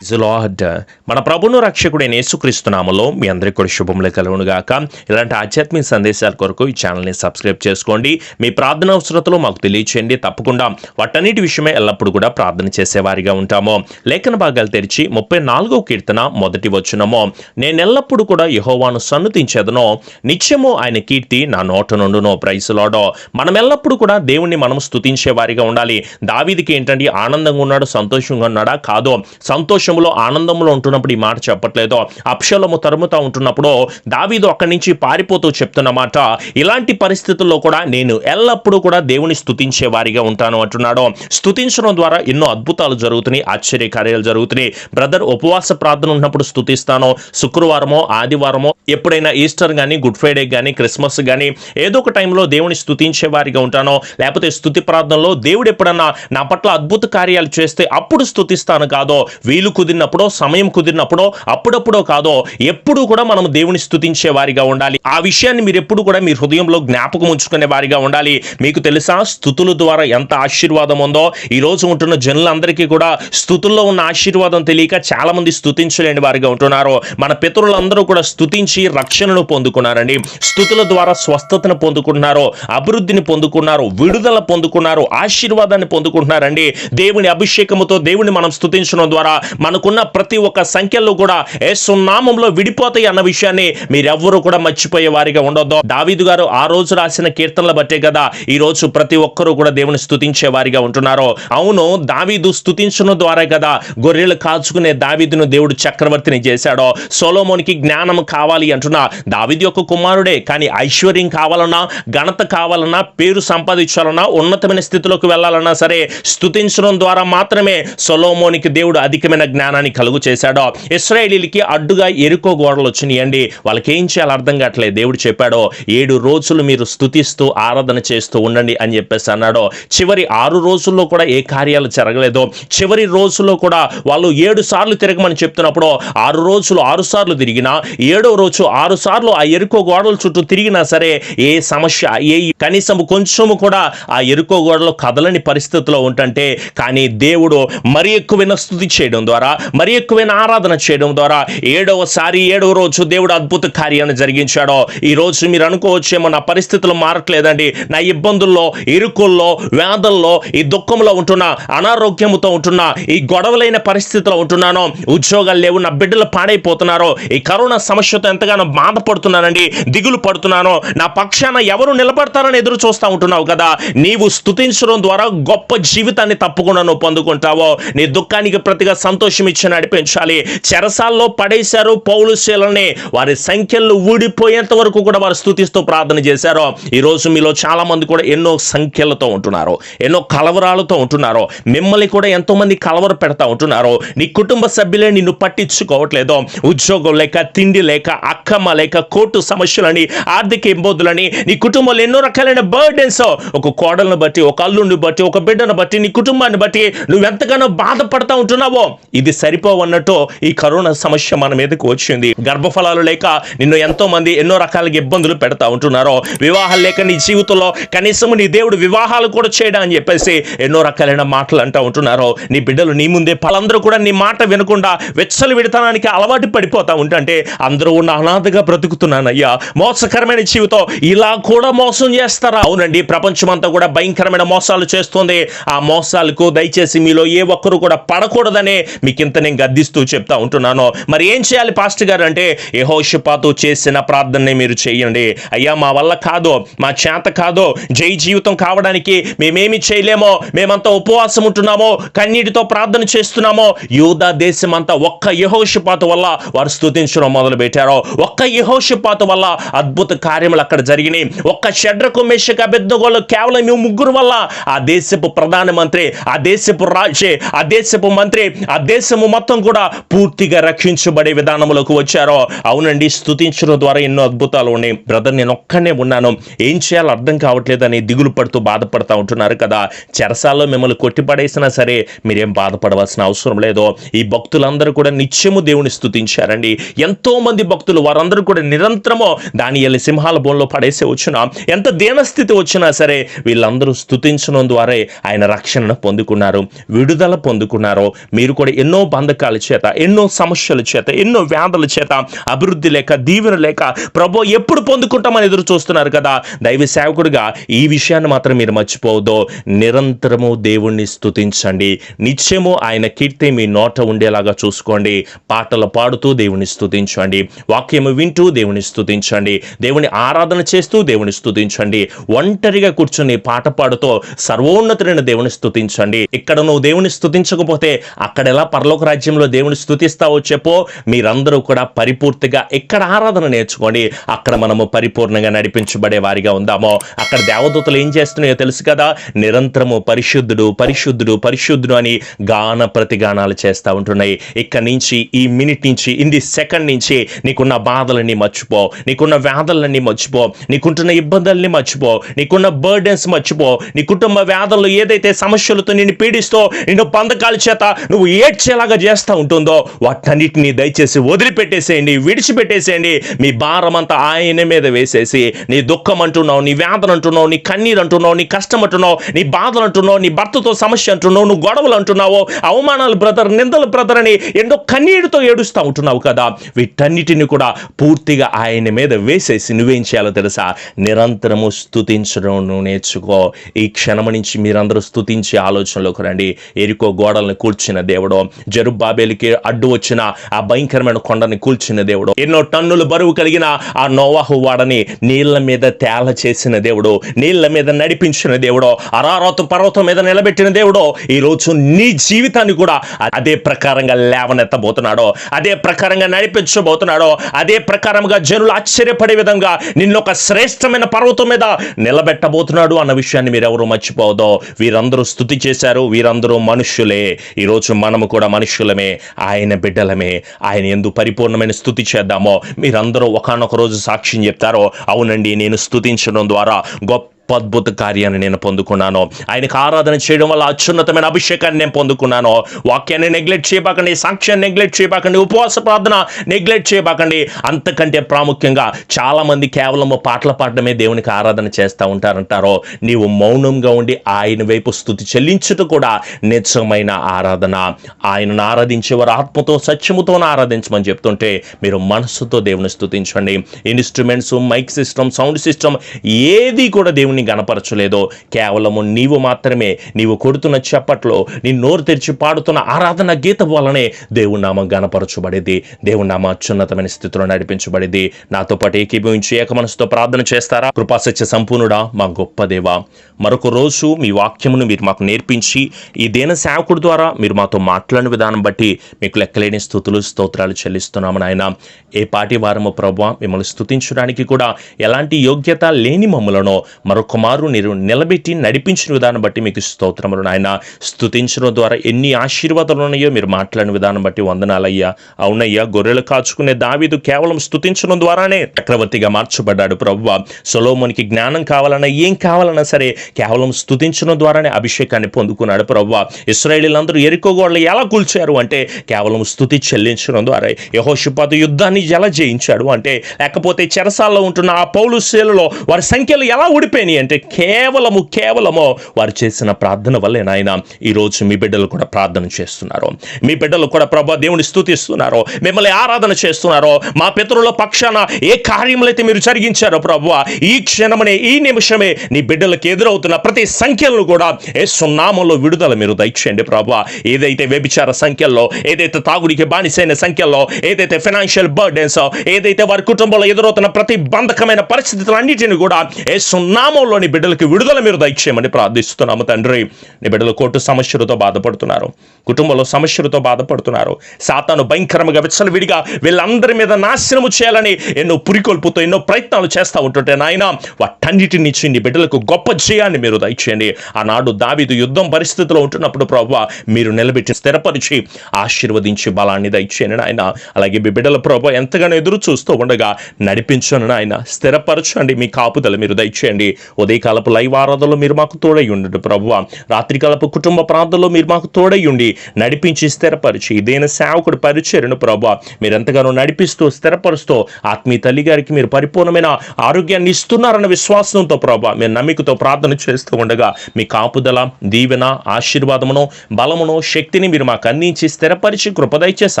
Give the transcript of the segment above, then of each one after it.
Lord మన ప్రభును రక్షకుడైన యేసుక్రీస్తునామలో మీ అందరికీ కూడా శుభములు కలుగును గాక. ఇలాంటి ఆధ్యాత్మిక సందేశాల కొరకు ఈ ఛానల్ని సబ్స్క్రైబ్ చేసుకోండి. మీ ప్రార్థన అవసరతలు మాకు తెలియచేయండి. తప్పకుండా వాటన్నిటి విషయమే ఎల్లప్పుడూ కూడా ప్రార్థన చేసేవారిగా ఉంటాము. లేఖన భాగాలు తెరిచి ముప్పై నాలుగో కీర్తన మొదటి వచ్చునము నేను ఎల్లప్పుడూ కూడా యహోవాను సన్నుతించేదనో. నిత్యము ఆయన కీర్తి నా నోట నుండునో. ప్రైసులాడో మనం ఎల్లప్పుడూ కూడా దేవుణ్ణి మనం స్తుతించే వారిగా ఉండాలి. దావీదికి ఏంటంటే ఆనందంగా ఉన్నాడు సంతోషంగా ఉన్నాడా? కాదో. సంతోషం సంతోషంలో ఆనందంలో ఉంటున్నప్పుడు ఈ మాట చెప్పట్లేదు. అప్షలము తరుముతా ఉంటున్నప్పుడు దావీదు అక్కడి నుంచి పారిపోతూ చెప్తున్న మాట ఇలాంటి పరిస్థితుల్లో కూడా నేను ఎల్లప్పుడూ కూడా దేవుని స్థుతించే వారిగా ఉంటాను అంటున్నాడు. స్తుతించడం ద్వారా ఎన్నో అద్భుతాలు జరుగుతున్నాయి ఆశ్చర్య కార్యాలు జరుగుతున్నాయి. బ్రదర్ ఉపవాస ప్రార్థన ఉన్నప్పుడు స్తుతిస్తాను. శుక్రవారమో ఆదివారమో ఎప్పుడైనా ఈస్టర్ కానీ గుడ్ ఫ్రైడే కానీ క్రిస్మస్ కానీ ఏదో ఒక టైంలో దేవుని స్థుతించే వారిగా ఉంటాను. లేకపోతే స్తుతి ప్రార్థనలో దేవుడు ఎప్పుడన్నా నా పట్ల అద్భుత కార్యాలు చేస్తే అప్పుడు స్తుతిస్తాను కాదో వీలు కుదిరినప్పుడో సమయం కుదిరినప్పుడో అప్పుడప్పుడో కాదో ఎప్పుడు కూడా మనం దేవుని స్థుతించే వారిగా ఉండాలి. ఆ విషయాన్ని మీరు ఎప్పుడు కూడా మీ హృదయంలో జ్ఞాపకం ఉంచుకునే వారిగా ఉండాలి. మీకు తెలుసా? స్థుతుల ద్వారా ఎంత ఆశీర్వాదం ఉందో? ఈ రోజు ఉంటున్న జనులందరికీ కూడా స్థుతుల్లో ఉన్న ఆశీర్వాదం తెలియక చాలా మంది స్థుతించలేని వారిగా ఉంటున్నారు. మన పితరులందరూ కూడా స్థుతించి రక్షణను పొందుకున్నారండి. స్థుతుల ద్వారా స్వస్థతను పొందుకుంటున్నారు అభివృద్ధిని పొందుకున్నారు విడుదల పొందుకున్నారు ఆశీర్వాదాన్ని పొందుకుంటున్నారండి. దేవుని అభిషేకముతో దేవుని మనం స్థుతించడం ద్వారా మనకున్న ప్రతి ఒక్క సంఖ్యలో కూడా ఏసునామంలో విడిపోతాయి అన్న విషయాన్ని మీరెవ్వరూ కూడా మర్చిపోయే వారిగా ఉండొద్దు. దావీదు గారు ఆ రోజు రాసిన కీర్తనల బట్టే కదా ఈ రోజు ప్రతి ఒక్కరూ కూడా దేవుని స్థుతించే వారిగా ఉంటున్నారు. అవును దావీదు స్థుతించడం ద్వారా కదా గొర్రెలు కాచుకునే దావీదును దేవుడు చక్రవర్తిని చేశాడో. సొలోమోనికి జ్ఞానం కావాలి అంటున్నా. దావీదు యొక్క కుమారుడే కానీ ఐశ్వర్యం కావాలన్నా ఘనత కావాలన్నా పేరు సంపాదించాలన్నా ఉన్నతమైన స్థితిలోకి వెళ్ళాలన్నా సరే స్థుతించడం ద్వారా మాత్రమే సొలోమోనికి దేవుడు అధికమైన జ్ఞానాన్ని కలుగు చేశాడో. ఇస్రాయేలీలకి అడ్డుగా ఎరుకో గోడలు వచ్చినాయండి. వాళ్ళకి ఏం చేయాలో అర్థం కావట్లేదు. దేవుడు చెప్పాడో ఏడు రోజులు మీరు స్థుతిస్తూ ఆరాధన చేస్తూ ఉండండి అని చెప్పేసి అన్నాడో. చివరి ఆరు రోజుల్లో కూడా ఏ కార్యాలు జరగలేదో. చివరి రోజుల్లో కూడా వాళ్ళు ఏడు సార్లు తిరగమని చెప్తున్నప్పుడు ఆరు రోజులు ఆరు సార్లు తిరిగినా ఏడో రోజు ఆరు సార్లు ఆ ఎరుకో గోడల చుట్టూ తిరిగినా సరే ఏ సమస్య ఏ కనీసం కొంచెము కూడా ఆ ఎరుకో గోడలో కదలని పరిస్థితిలో ఉంటుంటే కానీ దేవుడు మరి ఎక్కువైన స్థుతి చేయడం ద్వారా మరి ఎక్కువైన ఆరాధన చేయడం ద్వారా ఏడవసారి ఏడవ రోజు దేవుడు అద్భుత కార్యాన్ని జరిగించాడో. ఈ రోజు మీరు అనుకోవచ్చేమో నా పరిస్థితులు మారట్లేదండి. నా ఇబ్బందుల్లో ఇరుకుల్లో వ్యాధుల్లో ఈ దుఃఖంలో ఉంటున్నా అనారోగ్యముతో ఉంటున్నా ఈ గొడవలైన పరిస్థితిలో ఉంటున్నాను ఉద్యోగాలు లేవు నా బిడ్డలు పాడైపోతున్నారో ఈ కరోనా సమస్యతో ఎంతగానో బాధపడుతున్నానండి దిగులు పడుతున్నాను నా పక్షాన ఎవరు నిలబడతారని ఎదురు చూస్తూ ఉంటున్నావు కదా. నీవు స్థుతించడం ద్వారా గొప్ప జీవితాన్ని తప్పకుండా నువ్వు పొందుకుంటావో నీ దుఃఖానికి ప్రతిగా సంతోషం ఇచ్చి నడిపించాలి. చెరసాల్లో పడేశారు పౌలుశీలని వారి సంఖ్యలు ఊడిపోయేంత వరకు కూడా వారు స్థుతిస్తూ ప్రార్థన చేశారు. ఈ రోజు మీలో చాలామంది కూడా ఎన్నో సంఖ్యలతో ఉంటున్నారు. ఎన్నో కలవరాలతో ఉంటున్నారు. మిమ్మల్ని కూడా ఎంతోమంది కలవర పెడతా ఉంటున్నారు. నీ కుటుంబ సభ్యులే నిన్ను పట్టించుకోవట్లేదు. ఉద్యోగం లేక తిండి లేక అక్కమ్మ లేక కోర్టు సమస్యలని ఆర్థిక ఇబ్బందులని నీ కుటుంబంలో ఎన్నో రకాలైన బర్డెన్స్ ఒక కోడలను బట్టి ఒక అల్లుడిని బట్టి ఒక బిడ్డను బట్టి నీ కుటుంబాన్ని బట్టి నువ్వు ఎంతగానో బాధపడతా ఉంటున్నావో ఇది సరిపోవన్నట్టు ఈ కరోనా సమస్య మన మీదకు వచ్చింది. గర్భఫలాలు లేక నిన్ను ఎంతో మంది ఎన్నో రకాలుగా ఇబ్బందులు పెడతా ఉంటున్నారు వివాహాలు లేక నీ జీవితంలో కనీసం నీ దేవుడు వివాహాలు కూడా చేయడం అని చెప్పేసి ఎన్నో రకాలైన మాటలు అంటూ ఉంటున్నారు నీ బిడ్డలు నీ ముందే వాళ్ళందరూ కూడా నీ మాట వినకుండా వెచ్చలు విడతానానికి అలవాటు పడిపోతా ఉంటుంటే అందరూ ఉన్న అనాథగా బ్రతుకుతున్నానయ్యా. మోసకరమైన జీవితం ఇలా కూడా మోసం చేస్తారా? అవునండి ప్రపంచమంతా కూడా భయంకరమైన మోసాలు చేస్తుంది. ఆ మోసాలకు దయచేసి మీలో ఏ ఒక్కరు కూడా పడకూడదనే మీకు ఇంత నేను గద్దిస్తూ చెప్తా ఉంటున్నాను. మరి ఏం చేయాలి పాస్టర్ గారు అంటే యెహోషాపాతు చేసిన ప్రార్థనని మీరు చేయండి. అయ్యా మా వల్ల కాదు మా చేత కాదు జై జీవితం కావడానికి మేమేమి చేయలేమో మేమంతా ఉపవాసం ఉంటున్నామో కన్నీటితో ప్రార్థన చేస్తున్నామో యూదా దేశం అంతా ఒక్క యహోషపాతు వల్ల వారు స్థుతించడం మొదలు పెట్టారు ఒక్క యహోషపాతు వల్ల అద్భుత కార్యములు అక్కడ జరిగినాయి. ఒక్క షడ్రకు మేషక బెద్దగోళ్ళు కేవలం మేము ముగ్గురు వల్ల ఆ దేశపు ప్రధానమంత్రి ఆ దేశపు రాజే ఆ దేశపు మంత్రి ఆ దేశ దేశము మొత్తం కూడా పూర్తిగా రక్షించబడే విధానంలోకి వచ్చారో. అవునండి స్తుతించడం ద్వారా ఎన్నో అద్భుతాలు ఉన్నాయి. బ్రదర్ నేను ఒక్కనే ఉన్నాను. ఏం చేయాలో అర్థం కావట్లేదని దిగులు పడుతూ బాధపడతా ఉంటున్నారు కదా. చెరసాల్లో మిమ్మల్ని కొట్టిపడేసినా సరే మీరేం బాధపడవలసిన అవసరం లేదు. ఈ భక్తులందరూ కూడా నిత్యము దేవుని స్థుతించారండి ఎంతో మంది భక్తులు వారందరూ కూడా నిరంతరము దాని వెళ్ళి సింహాల బోన్లో పడేసి వచ్చినా ఎంత దీనస్థితి వచ్చినా సరే వీళ్ళందరూ స్థుతించడం ద్వారా ఆయన రక్షణను పొందుకున్నారు విడుదల పొందుకున్నారు. మీరు కూడా ఎన్నో బంధకాల చేత ఎన్నో సమస్యల చేత ఎన్నో వ్యాధుల చేత అభివృద్ధి లేక దీవెన లేక ప్రభు ఎప్పుడు పొందుకుంటామని ఎదురు చూస్తున్నారు కదా? దైవ సేవకుడిగా ఈ విషయాన్ని మాత్రం మీరు మర్చిపోవద్దు. నిరంతరము దేవుణ్ణి స్థుతించండి నిత్యము ఆయన కీర్తి మీ నోట ఉండేలాగా చూసుకోండి. పాటలు పాడుతూ దేవుని స్థుతించండి వాక్యము వింటూ దేవుని స్థుతించండి దేవుని ఆరాధన చేస్తూ దేవుని స్థుతించండి ఒంటరిగా కూర్చొని పాట పాడుతూ సర్వోన్నతుడైన దేవుని స్థుతించండి ఇక్కడ నువ్వు దేవుని స్థుతించకపోతే అక్కడ ఎలా పరలోక రాజ్యంలో దేవుని స్థుతిస్తావో చెప్పో. మీరందరూ కూడా పరిపూర్తిగా ఇక్కడ ఆరాధన నేర్చుకోండి అక్కడ మనము పరిపూర్ణంగా నడిపించబడే వారిగా ఉందామో. అక్కడ దేవదూతలు ఏం చేస్తున్నాయో తెలుసు కదా? నిరంతరము పరిశుద్ధుడు పరిశుద్ధుడు పరిశుద్ధుడు అని గాన ప్రతిగానాలు చేస్తూ ఉంటున్నాయి. ఇక్కడ నుంచి ఈ మినిట్ నుంచి ఇన్ ది సెకండ్ నుంచి నీకున్న బాధలన్నీ మర్చిపో. నీకున్న వ్యాధులన్నీ మర్చిపో. నీకుంటున్న ఇబ్బందుల్ని మర్చిపో. నీకున్న బర్డెన్స్ మర్చిపో. నీ కుటుంబ వ్యాధులు ఏదైతే సమస్యలతో నిన్ను పీడిస్తో నిన్ను బంధకాల చేత నువ్వు ఏడ్చి వచ్చేలాగా చేస్తూ ఉంటుందో వాటన్నిటిని దయచేసి వదిలిపెట్టేసేయండి విడిచిపెట్టేసేయండి. మీ భారం అంతా ఆయన మీద వేసేసి నీ దుఃఖం అంటున్నావు నీ వేదన అంటున్నావు నీ కన్నీరు అంటున్నావు నీ కష్టం అంటున్నావు నీ బాధలు అంటున్నావు నీ భర్తతో సమస్య అంటున్నావు నువ్వు గొడవలు అంటున్నావు అవమానాలు బ్రదర్ నిందలు బ్రదర్ అని ఎన్నో కన్నీరుతో ఏడుస్తూ ఉంటున్నావు కదా. వీటన్నిటిని కూడా పూర్తిగా ఆయన మీద వేసేసి నువ్వేం చేయాలో తెలుసా? నిరంతరము స్తుతించడం నేర్చుకో. ఈ క్షణం నుంచి మీరందరూ స్థుతించే ఆలోచనలోకి రండి. ఎరుకో గోడలను కూర్చిన దేవుడు జరుబ్బాబేలికి అడ్డు వచ్చిన ఆ భయంకరమైన కొండని కూల్చిన దేవుడు. ఎన్నో టన్నులు బరువు కలిగిన ఆ నోవాహు వాడని నీళ్ళ మీద తేల చేసిన దేవుడు నీళ్ళ మీద నడిపించిన దేవుడు అరారాతు పర్వతం మీద నిలబెట్టిన దేవుడు ఈ రోజు నీ జీవితాన్ని కూడా అదే ప్రకారంగా లేవనెత్తబోతున్నాడో అదే ప్రకారంగా నడిపించబోతున్నాడో అదే ప్రకారంగా జనులు ఆశ్చర్యపడే విధంగా నిన్ను ఒక శ్రేష్టమైన పర్వతం మీద నిలబెట్టబోతున్నాడు అన్న విషయాన్ని మీరెవరూ ఎవరు వీరందరూ స్థుతి చేశారు వీరందరూ మనుష్యులే ఈరోజు మనము కూడా మనుషులమే ఆయన బిడ్డలమే. ఆయన ఎందు పరిపూర్ణమైన స్థుతి చేద్దామో. మీరందరూ ఒకనొక రోజు సాక్ష్యం చెప్తారో అవునండి నేను స్థుతించడం ద్వారా గొప్ప అద్భుత కార్యాన్ని నేను పొందుకున్నాను. ఆయనకు ఆరాధన చేయడం వల్ల అత్యున్నతమైన అభిషేకాన్ని నేను పొందుకున్నాను. వాక్యాన్ని నెగ్లెక్ట్ చేయబాకండి సాక్ష్యాన్ని నెగ్లెక్ట్ చేయబాకండి ఉపవాస ప్రార్థన నెగ్లెక్ట్ చేయబాకండి. అంతకంటే ప్రాముఖ్యంగా చాలామంది కేవలము కేవలం పాటలు పాడడమే దేవునికి ఆరాధన చేస్తూ ఉంటారంటారో నీవు మౌనంగా ఉండి ఆయన వైపు స్థుతి చెల్లించుట కూడా నిజమైన ఆరాధన. ఆయనను ఆరాధించేవారు ఆత్మతో సత్యముతో ఆరాధించమని చెప్తుంటే మీరు మనస్సుతో దేవుని స్థుతించండి. Instruments mic system sound system ఏది కూడా దేవుని గనపరచలేదో కేవలము నీవు మాత్రమే నీవు కొడుతున్న చప్పట్లో నీ నోరు తెరిచి పాడుతున్న ఆరాధన గీత వలనే దేవుని నామం గనపరచబడేది దేవుని నామ అత్యున్నతమైన స్థితిలో నడిపించబడేది. నాతో పాటు ఏకీభవించి ఏక మనసుతో ప్రార్థన చేస్తారా? కృపాసత్య సంపూర్ణుడా మా గొప్ప దేవ మరొక రోజు మీ వాక్యమును మీరు మాకు నేర్పించి ఈ దేన సేవకుడు ద్వారా మీరు మాతో మాట్లాడిన విధానం బట్టి మీకు లెక్కలేని స్థుతులు స్తోత్రాలు చెల్లిస్తున్నాము నాయన. ఏ పాటి వారము ప్రభు మిమ్మల్ని స్థుతించడానికి కూడా ఎలాంటి యోగ్యత లేని మమ్మలను మరొక మారు మీరు నిలబెట్టి నడిపించిన విధానం బట్టి మీకు స్తోత్రములు నాయన. స్థుతించడం ద్వారా ఎన్ని ఆశీర్వాదాలు ఉన్నాయో మీరు మాట్లాడిన విధానం బట్టి వందనాలయ్యా. అవునయ్యా గొర్రెలు కాచుకునే దావీదు కేవలం స్థుతించడం ద్వారానే చక్రవర్తిగా మార్చబడ్డాడు ప్రభువ. సొలోమునికి జ్ఞానం కావాలన్నా ఏం కావాలన్నా సరే కేవలం స్థుతించడం ద్వారానే అభిషేకాన్ని పొందుకున్నాడు ప్రభువ. ఇస్రాయేలీలందరూ ఎరుకోగోళ్ళు ఎలా కూల్చారు అంటే కేవలం స్థుతి చెల్లించడం ద్వారా. యహోషుపాతు యుద్ధాన్ని ఎలా జయించాడు అంటే లేకపోతే చెరసాల్లో ఉంటున్న ఆ పౌలు శీలలో వారి సంఖ్యలు ఎలా ఊడిపోయినాయి అంటే కేవలము కేవలము వారు చేసిన ప్రార్థన వల్లే నాయన ఈరోజు మీ బిడ్డలు కూడా ప్రార్థన చేస్తున్నారు. మీ బిడ్డలు కూడా ప్రభా దేవుని స్థుతిస్తున్నారు. మిమ్మల్ని ఆరాధన చేస్తున్నారో. మా పితరుల పక్షాన ఏ కార్యములైతే మీరు జరిగించారో ప్రభు ఈ క్షణమనే ఈ నిమిషమే నీ బిడ్డలకు ఎదురవుతున్న ప్రతి సంఖ్యలను కూడా ఏ సున్నామంలో విడుదల మీరు దయచేయండి ప్రభు. ఏదైతే వ్యభిచార సంఖ్యల్లో ఏదైతే తాగుడికి బానిసైన సంఖ్యల్లో ఏదైతే ఫైనాన్షియల్ బర్డెన్స్ ఏదైతే వారి కుటుంబంలో ఎదురవుతున్న ప్రతి బంధకమైన పరిస్థితులన్నిటిని కూడా ఏ సున్నామంలో నీ బిడ్డలకి విడుదల మీరు దయచేయమని ప్రార్థిస్తున్నాము తండ్రి. నీ బిడ్డలు కోర్టు సమస్యలతో బాధపడుతున్నారు. కుటుంబంలో సమస్యలతో బాధపడుతున్నారు. సాతాను భయంకరంగా విచ్చలవిడిగా వీళ్ళందరి మీద నాశనము చేయాలని ఎన్నో పురికొల్పుతో ఎన్నో ప్రయత్నాలు చేస్తూ ఉంటుంటే నాయన వాటన్నిటి నుంచి నీ బిడ్డలకు గొప్ప జయాన్ని మీరు దయచేయండి. ఆనాడు దావిదు యుద్ధం పరిస్థితిలో ఉంటున్నప్పుడు ప్రభు మీరు నిలబెట్టి స్థిరపరిచి ఆశీర్వదించి బలాన్ని దయచేయండి నాయన. అలాగే మీ బిడ్డల ప్రభు ఎంతగానో ఎదురు చూస్తూ ఉండగా నడిపించను నాయన. స్థిరపరచండి మీ కాపుదల మీరు దయచేయండి. ఉదయకాలపు లైవ్ ఆరాధనలో మీరు మాకు తోడయ్యుండు ప్రభు రాత్రికాలపు కుటుంబ ప్రాంతంలో మీరు మాకు తోడయ్యుండి నడిపించి స్థిరపరిచి ఇదైన సేవకుడు పరిచయను ప్రభు మీరెంతగానో నడిపిస్తూ స్థిరపరుస్తూ ఆత్మీయ తల్లి గారికి మీరు పరిపూర్ణమైన ఆరోగ్యాన్ని ఇస్తున్నారన్న విశ్వాసంతో ప్రభు మీరు నమ్మికతో ప్రార్థన చేస్తూ ఉండగా మీ కాపుదల దీవెన ఆశీర్వాదమును బలమును శక్తిని మీరు మాకు అందించి స్థిరపరిచి కృపదయచేసి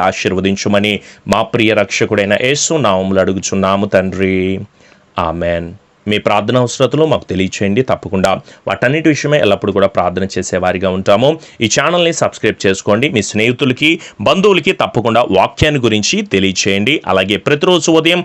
ఆశీర్వదించుమని మా ప్రియ రక్షకుడైన యేసు నామములు అడుగుచున్నాము తండ్రి. ఆమెన్. మీ ప్రార్థన అవసరతలు మాకు తెలియచేయండి. తప్పకుండా వాటన్నిటి విషయమే ఎల్లప్పుడూ కూడా ప్రార్థన చేసేవారిగా ఉంటాము. ఈ ఛానల్ని సబ్స్క్రైబ్ చేసుకోండి. మీ స్నేహితులకి బంధువులకి తప్పకుండా వాక్యాన్ని గురించి తెలియచేయండి. అలాగే ప్రతిరోజు ఉదయం